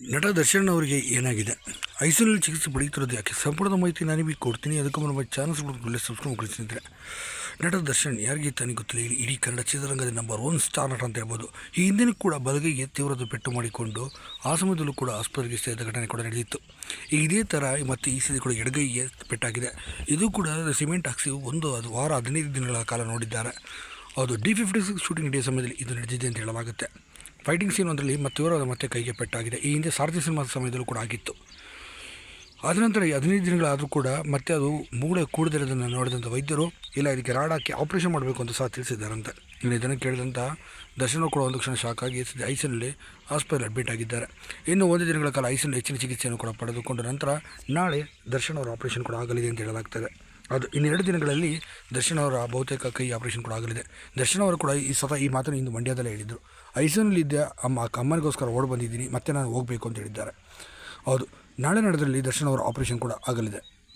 ನಟ ದರ್ಶನ್ ಅವರಿಗೆ ಏನಾಗಿದೆ? ಐಸಿನಲ್ಲಿ ಚಿಕಿತ್ಸೆ ಪಡೆಯುತ್ತಿರೋದು ಯಾಕೆ? ಸಂಪೂರ್ಣ ಮಾಹಿತಿ ನಾನು ನಿಮಗೆ ಕೊಡ್ತೀನಿ. ಅದಕ್ಕೂ ನಮ್ಮ ಚಾನಲ್ಸ್ ಸಬ್ಸ್ಕ್ರೈಬ್ ಕಳಿಸಿದ್ರೆ ನಟ ದರ್ಶನ್ ಯಾರಿಗೆ ತಾನೇ ಗೊತ್ತಿಲ್ಲ. ಇಡೀ- ಕನ್ನಡ ಚಿತ್ರರಂಗದ ನಂಬರ್ ಒನ್ ಸ್ಟಾರ್ ನಟ ಅಂತ ಹೇಳ್ಬೋದು. ಈ ಹಿಂದಿನ ಕೂಡ ಬಲಗೈಗೆ ತೀವ್ರದ ಪೆಟ್ಟು ಮಾಡಿಕೊಂಡು, ಆ ಸಮಯದಲ್ಲೂ ಕೂಡ ಆಸ್ಪತ್ರೆಗೆ ಸೇರಿದ ಘಟನೆ ಕೂಡ ನಡೆದಿತ್ತು. ಇದೇ ಥರ ಮತ್ತು ಈ ಸತಿ ಕೂಡ ಎಡಗೈಗೆ ಪೆಟ್ಟಾಗಿದೆ. ಇದು ಕೂಡ ಸಿಮೆಂಟ್ ಹಾಕ್ಸಿ ಒಂದು ಅದು ವಾರ ಹದಿನೈದು ದಿನಗಳ ಕಾಲ ನೋಡಿದ್ದಾರೆ. ಅದು ಡಿ ಫಿಫ್ಟಿ ಸಿಕ್ಸ್ ಶೂಟಿಂಗ್ ನಡೆಯುವ ಸಮಯದಲ್ಲಿ ಇದು ನಡೆದಿದೆ ಅಂತ ಹೇಳಲಾಗುತ್ತೆ. ಫೈಟಿಂಗ್ ಸೀನ್ ಒಂದರಲ್ಲಿ ಮತ್ತೆ ಇವರು ಮತ್ತೆ ಕೈಗೆ ಪೆಟ್ಟಾಗಿದೆ. ಈ ಹಿಂದೆ ಸಾರಥಿ ಸಿನಿಮಾದ ಸಮಯದಲ್ಲೂ ಕೂಡ ಆಗಿತ್ತು. ಆದ ನಂತರ ಹದಿನೈದು ದಿನಗಳಾದರೂ ಕೂಡ ಮತ್ತೆ ಅದು ಮೂಳೆ ಕೂಡದಿರೋದನ್ನು ನೋಡಿದಂಥ ವೈದ್ಯರು, ಇಲ್ಲ ಇದಕ್ಕೆ ರಾಡಾಕಿ ಆಪರೇಷನ್ ಮಾಡಬೇಕು ಅಂತ ಸಹ ತಿಳಿಸಿದ್ದಾರಂತೆ. ಇನ್ನು ಇದನ್ನು ಕೇಳಿದಂಥ ದರ್ಶನ ಕೂಡ ಒಂದು ಕ್ಷಣ ಶಾಕ್ ಆಗಿ ಐಸಿನಲ್ಲಿ ಆಸ್ಪತ್ರೆ ಅಡ್ಮಿಟ್ ಆಗಿದ್ದಾರೆ. ಇನ್ನು ಒಂದು ದಿನಗಳ ಕಾಲ ಐಸಿನಲ್ಲಿ ಹೆಚ್ಚಿನ ಚಿಕಿತ್ಸೆಯನ್ನು ಕೂಡ ಪಡೆದುಕೊಂಡ ನಂತರ ನಾಳೆ ದರ್ಶನ್ ಅವರ ಆಪರೇಷನ್ ಕೂಡ ಆಗಲಿದೆ ಅಂತ ಹೇಳಲಾಗ್ತದೆ. ಅದು ಇನ್ನೆರಡು ದಿನಗಳಲ್ಲಿ ದರ್ಶನ್ ಅವರ ಬಹುತೇಕ ಕೈ ಆಪರೇಷನ್ ಕೂಡ ಆಗಲಿದೆ. ದರ್ಶನ್ ಅವರು ಕೂಡ ಈ ಸ್ವತಃ ಈ ಮಾತನ್ನು ಇಂದು ಮಂಡ್ಯದಲ್ಲೇ ಹೇಳಿದರು. ಐಸೂರಿನಲ್ಲಿದ್ದ ಅಮ್ಮ ಅಮ್ಮನಿಗೋಸ್ಕರ ಓಡಿ ಬಂದಿದ್ದೀನಿ, ಮತ್ತೆ ನಾನು ಹೋಗಬೇಕು ಅಂತ ಹೇಳಿದ್ದಾರೆ. ಹೌದು, ನಾಳೆ ನಡೆದಲ್ಲಿ ದರ್ಶನ್ ಅವರ ಆಪರೇಷನ್ ಕೂಡ ಆಗಲಿದೆ.